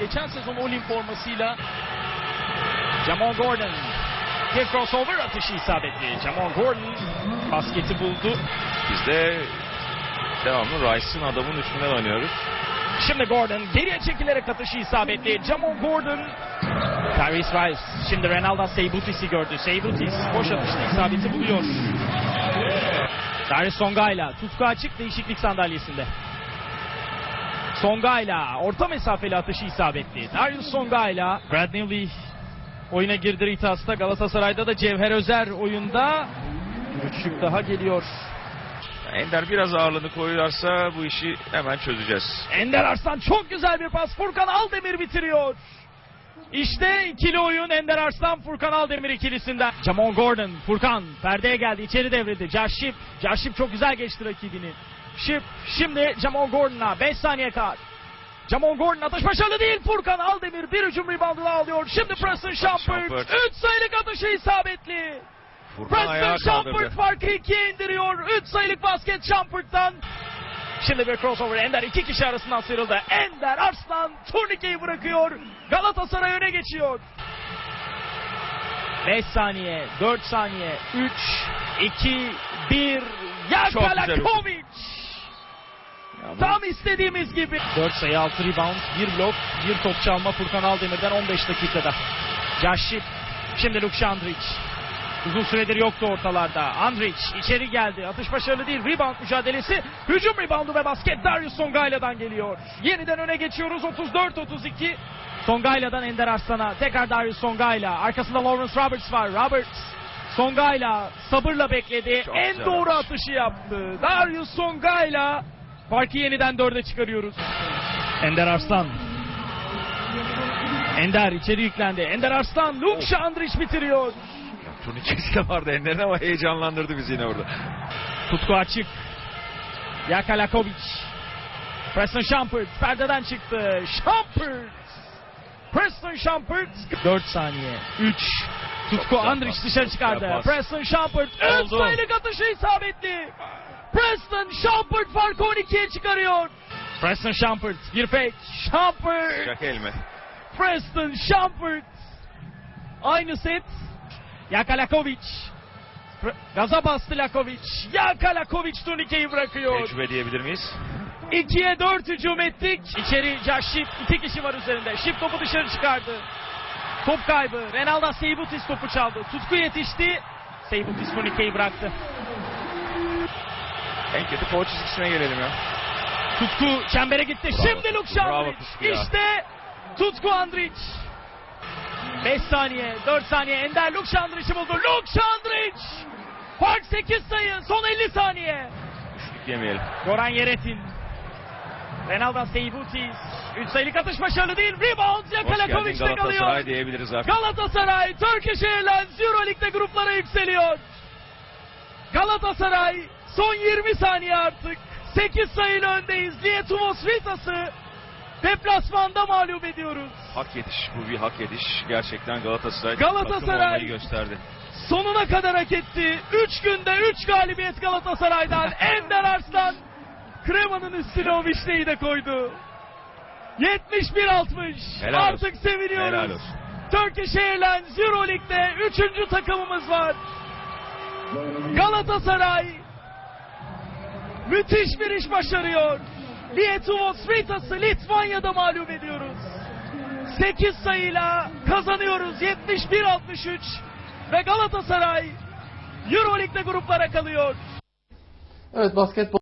geçen sezon Olim formasıyla Jamal Gordon bir crossover atışı isabetli. Jamal Gordon basketi buldu. Biz de devamlı Rice'ın adamın üstünden oynuyoruz. Şimdi Gordon geriye çekilerek atışı isabetli. Jamal Gordon Tyrese Rice. Şimdi Renaldo Seybutis'i gördü. Seybutis boş atışta isabeti buluyor. Darius Songa'yla tutku açık değişiklik sandalyesinde. Songa'yla orta mesafeli atışı isabetli. Darius Songa'yla Brad Newley oyuna girdi Ritas'ta. Galatasaray'da da Cevher Özer oyunda. Üçlük daha geliyor. Ender biraz ağırlığını koyarsa bu işi hemen çözeceğiz. Ender Arslan çok güzel bir pas. Furkan Aldemir bitiriyor. İşte ikili oyun Ender Arslan Furkan Aldemir ikilisinden. Jamal Gordon, Furkan perdeye geldi içeri devrildi. Josh Ship, Josh Ship çok güzel geçti rakibini. Ship şimdi Jamal Gordon'a 5 saniye kal. Jamal Gordon atış başarılı değil. Furkan Aldemir bir hücum daha alıyor. Şimdi Preston Shumpert Shumpert. 3 sayılık atışı isabetli. Furkan Preston. Shumpert farkı ikiye indiriyor. 3 sayılık basket Shumpert'tan. Şimdi bir crossover Ender iki kişi arasından sıyrıldı. Ender Arslan turnikeyi bırakıyor. Galatasaray öne geçiyor. 5 saniye, 4 saniye, 3, 2, 1. Çok güzel Yakalakovic. Ya Tam istediğimiz gibi. 4 sayı 6 rebound, 1 blok, 1 top çalma Furkan Aldemir'den 15 dakikada. Ship, şimdi Luke Andrić. Uzun süredir yoktu ortalarda. Andrić içeri geldi. Atış başarılı değil. Rebound mücadelesi. Hücum reboundu ve basket Darius Songaila'dan geliyor. Yeniden öne geçiyoruz. 34-32. Songaila'dan Ender Arslan'a. Tekrar Darius Songaila. Arkasında Lawrence Roberts var. Roberts Songaila sabırla bekledi. Çok en doğru atış. atışı yaptı. Darius Songaila. Farkı yeniden dörde çıkarıyoruz. Ender Arslan. Ender içeri yüklendi. Ender Arslan, Luke Şandriç bitiriyor. Turnikesi de vardı Ender'in ama heyecanlandırdı bizi yine orada. Tutku açık. Yakalakovic. Preston Shumpert perdeden çıktı. Shumpert. Preston Shumpert. 4 saniye. 3. Tutku Andrić dışarı çıkardı. pas. Preston Shumpert 3 Oldu. sayılık atışı isabetli. Preston Shumpert farkı 12'ye çıkarıyor. Preston Shumpert bir fake. Shumpert. Sıcak el mi? Preston Shumpert. Aynı set. Yakalakovic. Gaza bastı Lakovic. Yakalakovic turnikeyi bırakıyor. Tecrübe diyebilir miyiz? 2'ye 4 hücum ettik. İçeri Ship. iki kişi var üzerinde. Ship topu dışarı çıkardı. Top kaybı. Renaldo Seybutis topu çaldı. Tutku yetişti. Seybutis turnikeyi bıraktı. En kötü koç çizgisine gelelim ya. Tutku çembere gitti. Bravo Şimdi ya. İşte Tutku Andrić. 5 saniye, 4 saniye. Ender Luke Andrić'i buldu. Luke Andrić. Fark 8 sayı. Son 50 saniye. Üçlük yemeyelim. Goran Yeretin. Renaldo Seybutis. 3 sayılık atış başarılı değil. Rebound geldin Yakalakovic'te Galatasaray kalıyor. diyebiliriz artık. Galatasaray Turkish Airlines Euroleague'de gruplara yükseliyor. Galatasaray son 20 saniye artık. 8 sayıyla öndeyiz. Lietumos Vitas'ı deplasmanda mağlup ediyoruz. Hak yediş. Bu bir hak yediş. Gerçekten Galatasaray, Galatasaray- gösterdi. Sonuna kadar hak etti. 3 günde 3 galibiyet Galatasaray'dan. Ender Arslan kremanın üstüne o vişneyi de koydu. 71-60. Helal Artık olsun. seviniyoruz. Helal olsun. Turkish Airlines Euroleague'de 3. takımımız var. Galatasaray müthiş bir iş başarıyor. Lietuvos Ritas'ı Litvanya'da mağlup ediyoruz. 8 sayıyla kazanıyoruz 71-63 ve Galatasaray Euroleague'de gruplara kalıyor. Evet basketbol